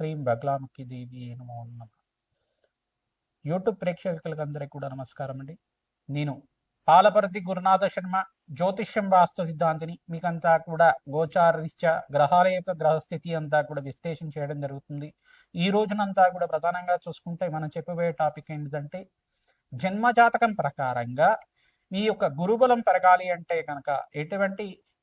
హ్రీం బగ్లాముఖి దేవి నమో నమ. యూట్యూబ్ ప్రేక్షకులకు అందరికీ కూడా నమస్కారం అండి. నేను పాలపర్తి గురునాథ శర్మ జ్యోతిష్యం వాస్తు సిద్ధాంతిని మీకంతా కూడా గోచారరీత్యా గ్రహాల యొక్క గ్రహస్థితి అంతా కూడా విశ్లేషణ చేయడం జరుగుతుంది. ఈ రోజునంతా కూడా ప్రధానంగా చూసుకుంటే మనం చెప్పబోయే టాపిక్ ఏంటంటే జన్మజాతకం ప్రకారంగా మీ యొక్క గురుబలం పెరగాలి అంటే కనుక ఎటువంటి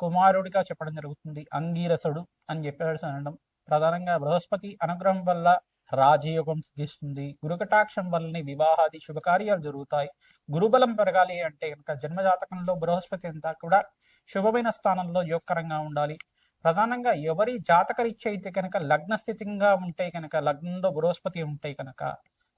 కుమారుడిగా చెప్పడం జరుగుతుంది. అంగీరసుడు అని చెప్పాడు అనడం. ప్రధానంగా బృహస్పతి అనుగ్రహం వల్ల రాజయోగం సిద్ధిస్తుంది. గురుకటాక్షం వల్లనే వివాహాది శుభకార్యాలు జరుగుతాయి. గురుబలం పెరగాలి అంటే కనుక జన్మజాతకంలో బృహస్పతి అంతా కూడా శుభమైన స్థానంలో యోగకరంగా ఉండాలి. ప్రధానంగా ఎవరి జాతకరీత్య అయితే కనుక లగ్న స్థితిగా ఉంటే కనుక లగ్నంలో బృహస్పతి ఉంటే కనుక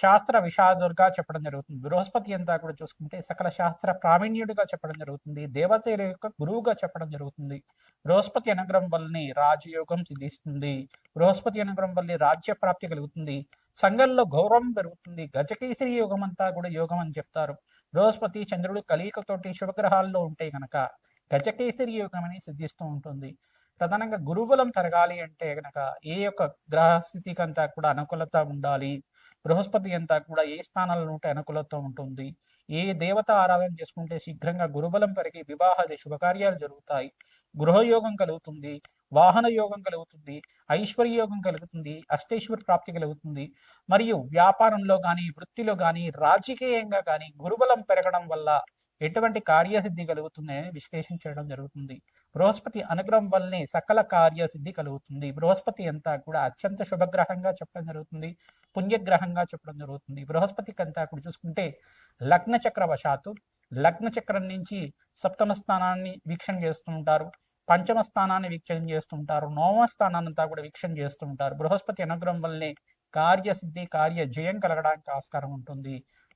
శాస్త్ర విషాదుడుగా చెప్పడం జరుగుతుంది. బృహస్పతి అంతా కూడా చూసుకుంటే సకల శాస్త్ర ప్రావీణ్యుడిగా చెప్పడం జరుగుతుంది. దేవతల యొక్క గురువుగా చెప్పడం జరుగుతుంది. బృహస్పతి అనుగ్రహం వల్లనే రాజయోగం సిద్ధిస్తుంది. బృహస్పతి అనుగ్రహం వల్లే రాజ్య ప్రాప్తి కలుగుతుంది. సంఘంలో గౌరవం పెరుగుతుంది. గజకేసరి యోగం అంతా కూడా యోగం అని చెప్తారు. బృహస్పతి చంద్రుడు కలియకతోటి శుభగ్రహాల్లో ఉంటే గనక గజకేసరి యోగం అని సిద్ధిస్తూ ఉంటుంది. ప్రధానంగా గురుబలం పెరగాలి అంటే గనక ఏ యొక్క గ్రహ స్థితికి అంతా కూడా అనుకూలత ఉండాలి. బృహస్పతి అంతా కూడా ఏ స్థానాల్లో ఉంటే అనుకూలత ఉంటుంది? ఏ దేవత ఆరాధన చేసుకుంటే శీఘ్రంగా గురుబలం పెరిగి వివాహాది శుభకార్యాలు జరుగుతాయి? గృహయోగం కలుగుతుంది వాహన యోగం కలుగుతుంది ఐశ్వర్య యోగం కలుగుతుంది అష్టేశ్వర ప్రాప్తి కలుగుతుంది. మరియు వ్యాపారంలో కానీ వృత్తిలో కానీ రాజకీయంగా కానీ గురుబలం పెరగడం వల్ల ఎటువంటి కార్యసిద్ధి కలుగుతుందని విశ్లేషణ చేయడం జరుగుతుంది. బృహస్పతి అనుగ్రహం వల్లనే సకల కార్యసిద్ధి కలుగుతుంది. బృహస్పతి అంతా కూడా అత్యంత శుభగ్రహంగా చెప్పడం జరుగుతుంది. పుణ్యగ్రహంగా చెప్పడం జరుగుతుంది. బృహస్పతికి అంతా కూడా చూసుకుంటే లగ్న చక్రవశాత్తు లగ్న చక్రం నుంచి సప్తమ స్థానాన్ని వీక్షణ చేస్తూ ఉంటారు. పంచమ స్థానాన్ని వీక్షణ చేస్తుంటారు నవమ స్థానాన్ని అంతా కూడా వీక్షణ చేస్తుంటారు బృహస్పతి అనుగ్రహం వల్లనే కార్యసిద్ధి కార్య జయం కలగడానికి ఆస్కారం ఉంటుంది.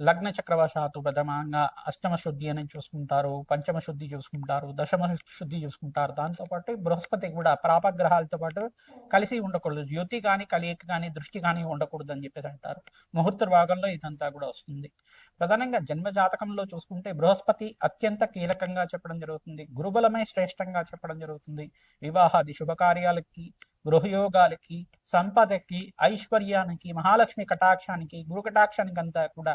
లగ్న చక్రవశాత్తు ప్రథమంగా అష్టమ శుద్ధి అని చూసుకుంటారు పంచమ శుద్ధి చూసుకుంటారు దశమ శుద్ధి చూసుకుంటారు. దాంతో పాటు బృహస్పతి కూడా ప్రాపగ్రహాలతో పాటు కలిసి ఉండకూడదు. యుతి కానీ కలియక కానీ దృష్టి కానీ ఉండకూడదు అని చెప్పేసి అంటారు. ముహూర్త భాగంలో ఇదంతా కూడా వస్తుంది. ప్రధానంగా జన్మ జాతకంలో చూసుకుంటే బృహస్పతి అత్యంత కీలకంగా చెప్పడం జరుగుతుంది. గురుబలమే శ్రేష్టంగా చెప్పడం జరుగుతుంది. వివాహాది శుభకార్యాలకి గృహయోగాలకి సంపదకి ఐశ్వర్యానికి మహాలక్ష్మి కటాక్షానికి గురు కటాక్షానికి అంతా కూడా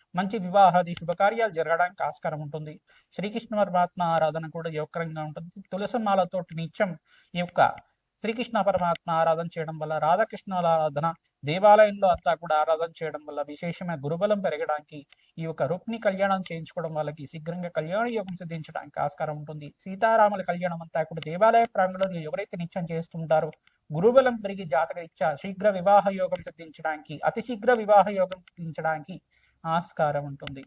మంచి వివాహాది శుభకార్యాలు జరగడానికి ఆస్కారం ఉంటుంది. శ్రీకృష్ణ పరమాత్మ ఆరాధన కూడా యోగకరంగా ఉంటుంది. తులసిమాలతోటి నిత్యం ఈ యొక్క శ్రీకృష్ణ పరమాత్మ ఆరాధన చేయడం వల్ల రాధాకృష్ణుల ఆరాధన దేవాలయంలో అంతా కూడా ఆరాధన చేయడం వల్ల విశేషమైన గురుబలం పెరగడానికి ఈ యొక్క రుక్ని కళ్యాణం చేయించుకోవడం వాళ్ళకి శీఘ్రంగా కళ్యాణ యోగం సిద్ధించడానికి ఆస్కారం ఉంటుంది. సీతారాముల కళ్యాణం అంతా కూడా దేవాలయ ప్రాంగణంలో ఎవరైతే నిత్యం చేస్తుంటారో గురుబలం పెరిగి జాతక ఇచ్చా శీఘ్ర వివాహ యోగం సిద్ధించడానికి అతి శీఘ్ర వివాహ యోగం సిద్ధించడానికి ఆస్కారం ఉంటుంది.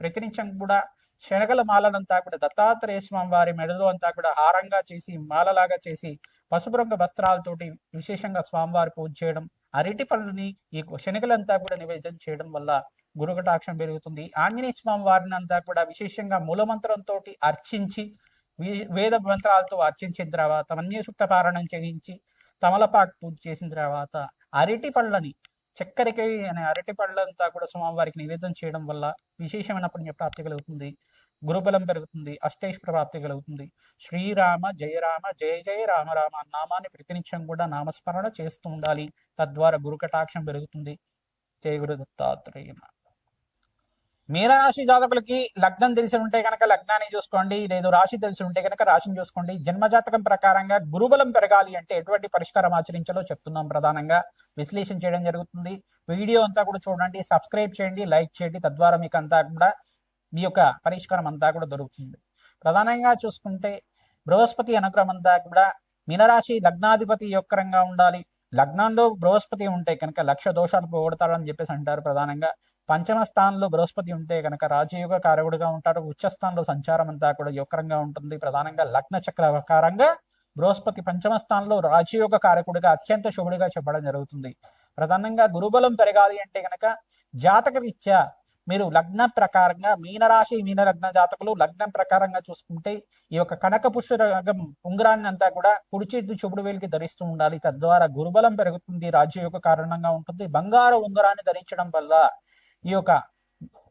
ప్రతినిత్యం కూడా శనగల మాలనంతా కూడా దత్తాత్రేయ స్వామి వారి మెడలో అంతా కూడా హారంగా చేసి మాలలాగా చేసి పసుపు రంగు వస్త్రాలతోటి విశేషంగా స్వామివారి పూజ చేయడం అరటి పళ్ళని ఈ శనగలంతా కూడా నివేదన చేయడం వల్ల గురుకటాక్షం పెరుగుతుంది. ఆంజనేయ స్వామి వారిని అంతా కూడా విశేషంగా మూలమంత్రంతో అర్చించి వే- వేద మంత్రాలతో అర్చించిన తర్వాత మన్యసూక్త పారాయణం చేయించి తమలపాకు పూజ చేసిన తర్వాత అరటి పళ్ళని చక్కెరకాయ అనే అరటి పళ్ళంతా కూడా స్వామివారికి నివేదన చేయడం వల్ల విశేషమైన ప్రాప్తి కలుగుతుంది. గురుబలం పెరుగుతుంది. అష్టేశ్వర ప్రాప్తి కలుగుతుంది. శ్రీరామ జయరామ జయ జయ రామ రామ నామాన్ని ప్రతినిత్యం కూడా నామస్మరణ చేస్తూ ఉండాలి. తద్వారా గురు కటాక్షం పెరుగుతుంది. జయ గురు దత్తాత్రేయ మీనరాశి జాతకులకి లగ్నం తెలిసి ఉంటే కనుక లగ్నాన్ని చూసుకోండి లేదు రాశి తెలిసి ఉంటే కనుక రాశిని చూసుకోండి. జన్మజాతకం ప్రకారంగా గురుబలం పెరగాలి అంటే ఎటువంటి పరిష్కారం ఆచరించాలో చెప్తున్నాం ప్రధానంగా. విశ్లేషణ చేయడం జరుగుతుంది. వీడియో అంతా కూడా చూడండి సబ్స్క్రైబ్ చేయండి లైక్ చేయండి. తద్వారా మీకు అంతా కూడా మీ యొక్క పరిష్కారం అంతా కూడా దొరుకుతుంది. ప్రధానంగా చూసుకుంటే బృహస్పతి అనుగ్రహం అంతా కూడా మీనరాశి లగ్నాధిపతి యొక్క రంగా ఉండాలి. లగ్నంలో బృహస్పతి ఉంటే కనుక లక్ష దోషాలు పోగొడతాడని చెప్పేసి అంటారు ప్రధానంగా. పంచమ స్థానంలో బృహస్పతి ఉంటే కనుక రాజయోగ కారకుడుగా ఉంటారు ఉచ్చ స్థానంలో సంచారం అంతా కూడా యుక్రంగా ఉంటుంది. ప్రధానంగా లగ్న చక్ర ప్రకారంగా బృహస్పతి పంచమ స్థానంలో రాజయోగ కారకుడిగా అత్యంత శుభుడిగా చెప్పడం జరుగుతుంది. ప్రధానంగా గురుబలం పెరగాలి అంటే కనుక జాతక రీత్యా మీరు లగ్నం ప్రకారంగా మీనరాశి మీన లగ్న జాతకులు లగ్నం ప్రకారంగా చూసుకుంటే ఈ యొక్క కనక పుష్పరగం ఉంగరాన్ని అంతా కూడా కుడి చేతి వేలికి ధరిస్తూ ఉండాలి. తద్వారా గురుబలం పెరుగుతుంది రాజ్యయోగ కారణంగా ఉంటుంది. బంగారు ఉంగరాన్ని ధరించడం వల్ల ఈ యొక్క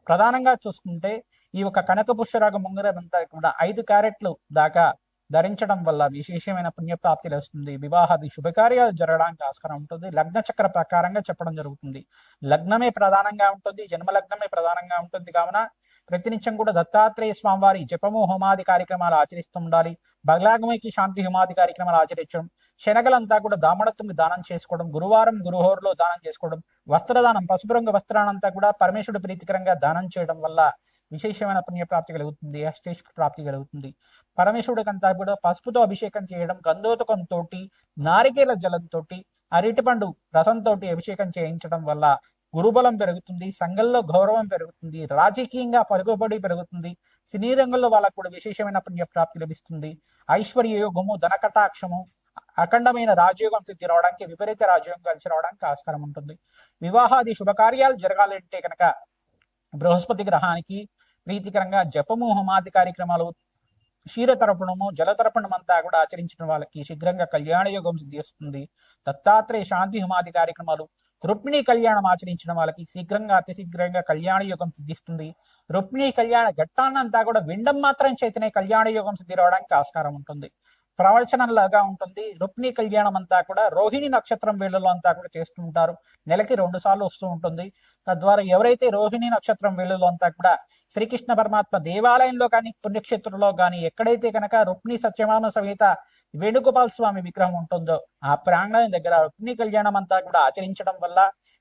ప్రధానంగా చూసుకుంటే ఈ యొక్క కనక పుష్పరాగం ఉంగరం అంతా కూడా ఐదు క్యారెట్లు దాకా ధరించడం వల్ల విశేషమైన పుణ్యప్రాప్తి లభిస్తుంది. వివాహాది శుభకార్యాలు జరగడానికి ఆస్కారం ఉంటుంది. లగ్న చక్ర ప్రకారంగా చెప్పడం జరుగుతుంది. లగ్నమే ప్రధానంగా ఉంటుంది. జన్మ లగ్నమే ప్రధానంగా ఉంటుంది. కావున ప్రతినిత్యం కూడా దత్తాత్రేయ స్వామివారి జపము హోమాది కార్యక్రమాలు ఆచరిస్తూ ఉండాలి. బగలాగమికి శాంతి హోమాది కార్యక్రమాలు ఆచరించడం. శనగలంతా కూడా బ్రాహ్మణత్వం దానం చేసుకోవడం. గురువారం గురుహోరులో దానం చేసుకోవడం. వస్త్రదానం పసుపు రంగు వస్త్రాలంతా కూడా పరమేశ్వరుడు ప్రీతికరంగా దానం చేయడం వల్ల విశేషమైన పుణ్యప్రాప్తి కలుగుతుంది అష్టేశ్వర ప్రాప్తి కలుగుతుంది. పరమేశ్వరుడికంతా కూడా పసుపుతో అభిషేకం చేయడం గంధోతకంతో నారికేల జలంతో అరటిపండు రసంతో అభిషేకం చేయించడం వల్ల గురుబలం పెరుగుతుంది సంఘంలో గౌరవం పెరుగుతుంది రాజకీయంగా పలుకుబడి పెరుగుతుంది. సినీ రంగంలో వాళ్ళకు కూడా విశేషమైన పుణ్యప్రాప్తి లభిస్తుంది. ఐశ్వర్య యోగము ధనకటాక్షము అఖండమైన రాజయోగం సిద్ధి రావడానికి విపరీత రాజయోగం కలిసి రావడానికి ఆస్కారం ఉంటుంది. వివాహాది శుభకార్యాలు జరగాలంటే కనుక బృహస్పతి గ్రహానికి ప్రీతికరంగా జపము హోమాది కార్యక్రమాలు క్షీరతర్పణము జలతర్పణం అంతా కూడా ఆచరించిన వాళ్ళకి శీఘ్రంగా కళ్యాణ యోగం సిద్ధి వస్తుంది. దత్తాత్రేయ శాంతి హోమాది కార్యక్రమాలు రుక్మిణి కళ్యాణం ఆచరించిన వాళ్ళకి శీఘ్రంగా అతి శీఘ్రంగా కళ్యాణ యోగం సిద్ధిస్తుంది. రుక్మిణి కళ్యాణ ఘట్టాన్నంతా కూడా విండం మాత్రం చేతనే కళ్యాణ యోగం సిద్ధి రావడానికి ఆస్కారం ఉంటుంది. ప్రవచనంలాగా ఉంటుంది. రుక్ని కళ్యాణం అంతా కూడా రోహిణి నక్షత్రం వేళలో అంతా కూడా చేస్తూ ఉంటారు. నెలకి రెండు సార్లు వస్తూ ఉంటుంది. తద్వారా ఎవరైతే రోహిణి నక్షత్రం వేళల్లో అంతా కూడా శ్రీకృష్ణ పరమాత్మ దేవాలయంలో కానీ పుణ్యక్షేత్రంలో కానీ ఎక్కడైతే కనుక రుక్ని సత్యమామ సమేత వేణుగోపాల స్వామి విగ్రహం ఉంటుందో ఆ ప్రాంగణం దగ్గర రుక్ని కళ్యాణం అంతా కూడా ఆచరించడం వల్ల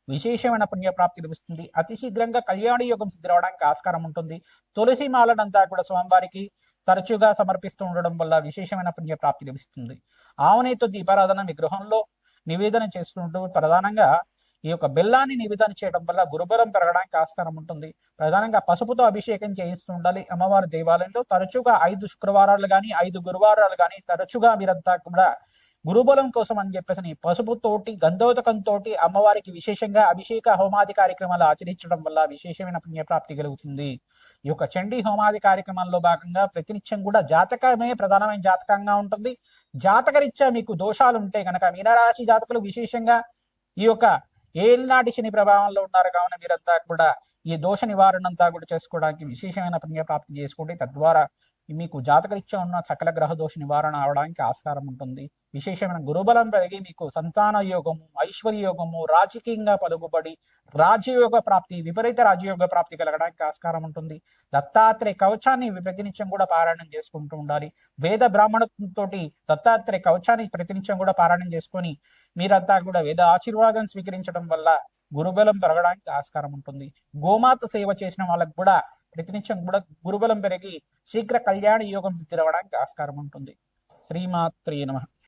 విశేషమైన పుణ్యప్రాప్తి లభిస్తుంది. అతి శీఘ్రంగా కళ్యాణ యోగం సిద్ధి రావడానికి ఆస్కారం ఉంటుంది. తులసి మాలనంతా కూడా స్వామివారికి తరచుగా సమర్పిస్తూ ఉండడం వల్ల విశేషమైన పుణ్యప్రాప్తి లభిస్తుంది. ఆవనేతో దీపారాధన విగ్రహంలో నివేదన చేస్తుంటూ ప్రధానంగా ఈ యొక్క బెల్లాన్ని నివేదన చేయడం వల్ల గురుబలం పెరగడానికి ఆస్కారం ఉంటుంది. ప్రధానంగా పసుపుతో అభిషేకం చేయిస్తూ ఉండాలి. అమ్మవారి దేవాలయంలో తరచుగా ఐదు శుక్రవారాలు కానీ ఐదు గురువారాలు కానీ తరచుగా మీరంతా కూడా గురుబలం కోసం అని చెప్పేసి ఈ పసుపుతోటి గంధోదకంతో అమ్మవారికి విశేషంగా అభిషేక హోమాది కార్యక్రమాలు ఆచరించడం వల్ల విశేషమైన పుణ్యప్రాప్తి కలుగుతుంది. ఈ యొక్క చండీ హోమాది కార్యక్రమాల్లో భాగంగా ప్రతినిత్యం కూడా జాతకమే ప్రధానమైన జాతకంగా ఉంటుంది. జాతకరీత్యా మీకు దోషాలు ఉంటే కనుక మీనరాశి జాతకులు విశేషంగా ఈ యొక్క ఏలినాటి శని ప్రభావంలో ఉన్నారు కావున మీరంతా కూడా ఈ దోష నివారణ అంతా కూడా చేసుకోవడానికి విశేషమైన పుణ్యప్రాప్తి చేసుకోండి తద్వారా మీకు జాతకరీత్యా ఉన్న సకల గ్రహ దోష నివారణ అవడానికి ఆస్కారం ఉంటుంది. విశేషమైన గురుబలం పెరిగి మీకు సంతాన యోగము ఐశ్వర్య యోగము రాజకీయంగా పలుకుబడి రాజయోగ ప్రాప్తి విపరీత రాజయోగ ప్రాప్తి కలగడానికి ఆస్కారం ఉంటుంది. దత్తాత్రేయ కవచాన్ని ప్రతినిత్యం కూడా పారాయణం చేసుకుంటూ ఉండాలి. వేద బ్రాహ్మణతోటి దత్తాత్రేయ కవచాన్ని ప్రతినిత్యం కూడా పారాయణం చేసుకొని మీరంతా కూడా వేద ఆశీర్వాదం స్వీకరించడం వల్ల గురుబలం పెరగడానికి ఆస్కారం ఉంటుంది. గోమాత సేవ చేసిన వాళ్ళకు కూడా ప్రతినిత్యం కూడా గురుబలం పెరిగి శీఘ్ర కళ్యాణ యోగం సిద్ధిరవడానికి ఆస్కారం ఉంటుంది. శ్రీమాత్రే నమ.